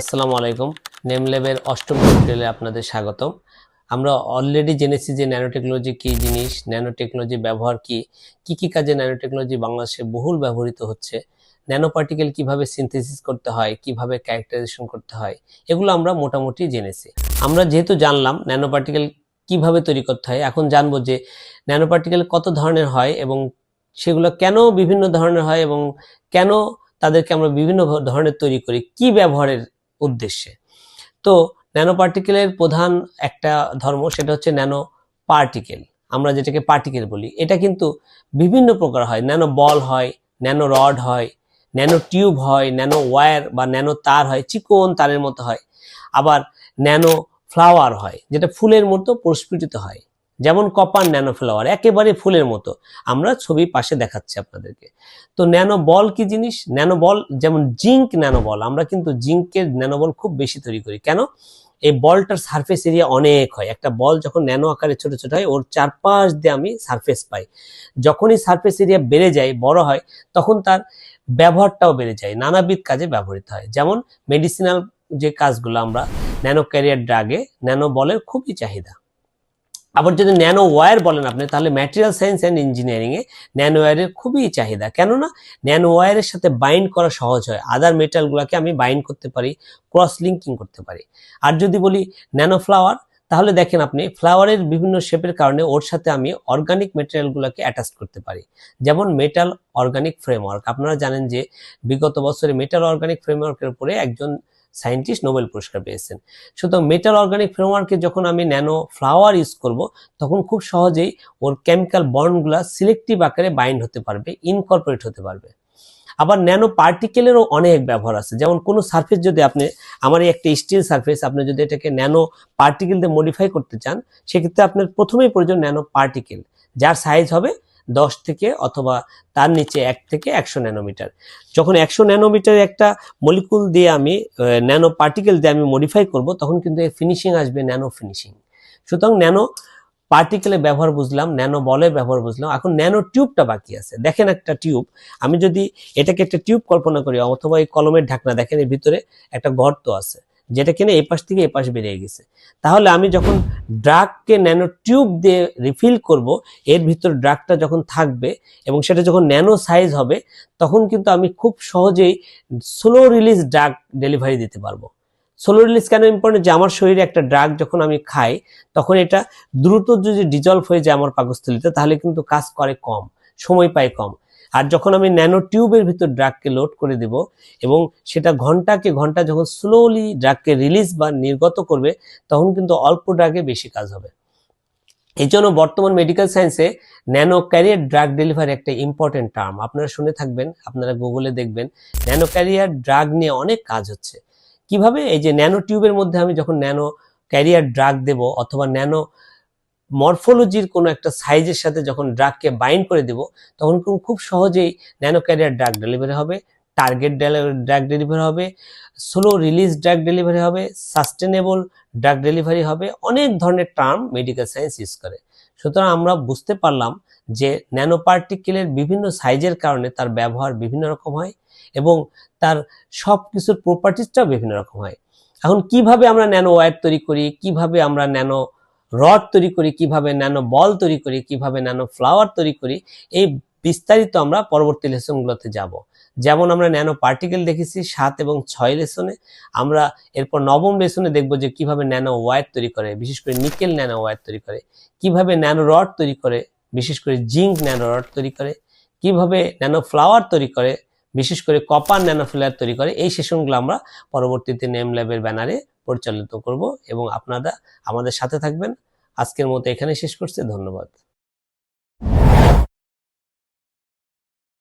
আসসালামু আলাইকুম। নেম ল্যাবের অষ্টম টিউটোরিয়ালে আপনাদের স্বাগতম। আমরা অলরেডি জেনেছি যে ন্যানো টেকনোলজি কী জিনিস ন্যানো টেকনোলজি ব্যবহার কি কি কি কাজে ন্যানো টেকনোলজি বাংলাদেশে বহুল ব্যবহৃত হচ্ছে ন্যানো পার্টিকেল কীভাবে সিনথেসিস করতে হয়, কীভাবে ক্যারেক্টারাইজেশন করতে হয়, এগুলো আমরা মোটামুটি জেনেছি। আমরা যেহেতু জানলাম ন্যানো পার্টিকেল কীভাবে তৈরি করতে হয়, এখন জানব যে ন্যানো পার্টিকেল কত ধরনের হয় এবং সেগুলো কেন বিভিন্ন ধরনের হয় এবং কেন তাদেরকে আমরা বিভিন্ন ধরনের তৈরি করি, কি ব্যবহারের উদ্দেশ্যে। তো ন্যানো পার্টিকেলের প্রধান একটা ধর্ম সেটা হচ্ছে ন্যানো পার্টিকেল আমরা যেটাকে পার্টিকেল বলি, এটা কিন্তু বিভিন্ন প্রকার হয়। ন্যানো বল হয় ন্যানো রড হয় ন্যানো টিউব হয় ন্যানো ওয়্যার বা ন্যানো তার হয়, চিকন তারের মতো হয়। আবার ন্যানো ফ্লাওয়ার হয়, যেটা ফুলের মতো প্রস্ফুটিত হয়। যেমন কপার ন্যানো ফ্লাওয়ার একেবারে ফুলের মতো। আমরা ছবি পাশে দেখাচ্ছি আপনাদেরকে। তো ন্যানো বল কি জিনিস? ন্যানো বল যেমন জিঙ্ক ন্যানো বল আমরা কিন্তু জিঙ্কের ন্যানো বল খুব বেশি তৈরি করি। কেন? এই বলটার সারফেস এরিয়া অনেক হয়। একটা বল যখন ন্যানো আকারে ছোট ছোট হয়, ওর চারপাশ দিয়ে আমি সারফেস পাই। যখনই সারফেস এরিয়া বেড়ে যায়, বড় হয়, তখন তার ব্যবহারটাও বেড়ে যায়। নানাবিধ কাজে ব্যবহৃত হয়। যেমন মেডিসিনাল যে কাজগুলো আমরা ন্যানো ক্যারিয়ার ড্রাগে, ন্যানো বলের খুবই চাহিদা। আবার যদি ন্যানো ওয়্যার বলেন আপনি, তাহলে ম্যাটেরিয়াল সায়েন্স অ্যান্ড ইঞ্জিনিয়ারিংয়ে ন্যানো ওয়্যারের খুবই চাহিদা। কেননা ন্যানো ওয়্যারের সাথে বাইন্ড করা সহজ হয়। আদার মেটালগুলোকে আমি বাইন্ড করতে পারি ক্রস লিঙ্কিং করতে পারি। আর যদি বলি ন্যানো ফ্লাওয়ার, তাহলে দেখেন আপনি, ফ্লাওয়ারের বিভিন্ন শেপের কারণে ওর সাথে আমি অর্গানিক মেটেরিয়ালগুলোকে অ্যাটাচ করতে পারি। যেমন মেটাল অর্গানিক ফ্রেমওয়ার্ক আপনারা জানেন যে বিগত বছরে মেটাল অর্গানিক ফ্রেমওয়ার্কের উপরে একজন সায়েন্টিস্ট নোবেল পুরস্কার পেয়েছেন। সুতরাং মেটাল অর্গানিক ফ্রেমওয়ার্কে যখন আমি ন্যানো ফ্লাওয়ার ইউজ করব, তখন খুব সহজেই ওর কেমিক্যাল বন্ডগুলা সিলেক্টিভ আকারে বাইন্ড হতে পারবে ইনকর্পোরেট হতে পারবে। আবার ন্যানো পার্টিকেলেরও অনেক ব্যবহার আছে। যেমন কোনো সারফেস যদি আপনি, আমার এই একটা স্টিল সারফেস আপনি যদি এটাকে ন্যানো পার্টিকেল দিয়ে মডিফাই করতে চান, সেক্ষেত্রে আপনার প্রথমেই প্রয়োজন ন্যানো পার্টিকেল যার সাইজ হবে দশ থেকে অথবা তার নিচে এক থেকে একশো ন্যানোমিটার। যখন একশো ন্যানোমিটার একটা মলিকুল দিয়ে আমি ন্যানো পার্টিকেল দিয়ে আমি মডিফাই করব, তখন কিন্তু এর ফিনিশিং আসবে ন্যানো ফিনিশিং সুতরাং ন্যানো পার্টিকেলের ব্যবহার বুঝলাম ন্যানো বলের ব্যবহার বুঝলাম, এখন ন্যানো টিউবটা বাকি আছে। দেখেন একটা টিউব আমি যদি এটাকে একটা টিউব কল্পনা করি, অথবা এই কলমের ঢাকনা দেখেন, এর ভিতরে একটা গর্ত আছে। যেটা কিনা এই পাশ থেকে এই পাশ বেরিয়ে গেছে। তাহলে আমি যখন ড্রাগকে ন্যানো টিউব দিয়ে রিফিল করব, এর ভিতর ড্রাগটা যখন থাকবে এবং সেটা যখন ন্যানো সাইজ হবে, তখন কিন্তু আমি খুব সহজেই স্লো রিলিজ ড্রাগ ডেলিভারি দিতে পারব। স্লো রিলিজ কেন ইম্পর্টেন্ট যে আমার শরীরে একটা ড্রাগ যখন আমি খাই, তখন এটা দ্রুত যদি ডিজলভ হয়ে যায় আমার পাকস্থলিতে, তাহলে কিন্তু কাজ করে কম, সময় পায় কম। আর যখন আমি ন্যানো টিউবের ভিতর ড্রাগকে লোড করে দেব এবং সেটা ঘন্টাকে ঘণ্টা যখন স্লোলি ড্রাগকে রিলিজ বা নির্গত করবে, তখন কিন্তু অল্প ড্রাগে বেশি কাজ হবে। এই জন্য বর্তমান মেডিকেল সায়েন্সে ন্যানো ক্যারিয়ার ড্রাগ ডেলিভারি একটা ইম্পর্টেন্ট টার্ম আপনারা শুনে থাকবেন, আপনারা গুগলে দেখবেন, ন্যানো ক্যারিয়ার ড্রাগ নিয়ে অনেক কাজ হচ্ছে। কীভাবে? এই যে ন্যানো টিউবের মধ্যে আমি যখন ন্যানো ক্যারিয়ার ড্রাগ দেব অথবা ন্যানো মরফোলজির কোনো একটা সাইজের সাথে যখন ড্রাগকে বাইন্ড করে দেব, তখন কিন্তু খুব সহজেই ন্যানো ক্যারিয়ার ড্রাগ ডেলিভারি হবে টার্গেট ড্রাগ ডেলিভারি হবে স্লো রিলিজ ড্রাগ ডেলিভারি হবে সাস্টেনেবল ড্রাগ ডেলিভারি হবে, অনেক ধরনের টার্ম মেডিকেল সায়েন্স ইউজ করে। সুতরাং আমরা বুঝতে পারলাম যে ন্যানো পার্টিকেলের বিভিন্ন সাইজের কারণে তার ব্যবহার বিভিন্ন রকম হয় এবং তার সব কিছুর প্রপার্টিসটাও বিভিন্ন রকম হয়। এখন কীভাবে আমরা ন্যানো ওয়্যার তৈরি করি, কীভাবে আমরা ন্যানো রড তৈরি করি, কীভাবে ন্যানো বল তৈরি করি, কীভাবে ন্যানো ফ্লাওয়ার তৈরি করি, এই বিস্তারিত আমরা পরবর্তী লেসনগুলোতে যাব। যেমন আমরা ন্যানো পার্টিকেল দেখেছি সাত এবং ছয় লেসনে আমরা এরপর নবম লেসনে দেখব যে কীভাবে ন্যানো ওয়্যার তৈরি করে, বিশেষ করে নিকেল ন্যানো ওয়্যার তৈরি করে। কীভাবে ন্যানো রড তৈরি করে, বিশেষ করে জিঙ্ক ন্যানো রড তৈরি করে। কীভাবে ন্যানো ফ্লাওয়ার তৈরি করে বিশেষ করে কপার ন্যানোফিলার তৈরি করে। এই সেশনগুলো আমরা পরবর্তীতে নেম ল্যাবের ব্যানারে পরিচালিত করব এবং আপনারা আমাদের সাথে থাকবেন। আজকের মতো এখানে শেষ করছে। ধন্যবাদ।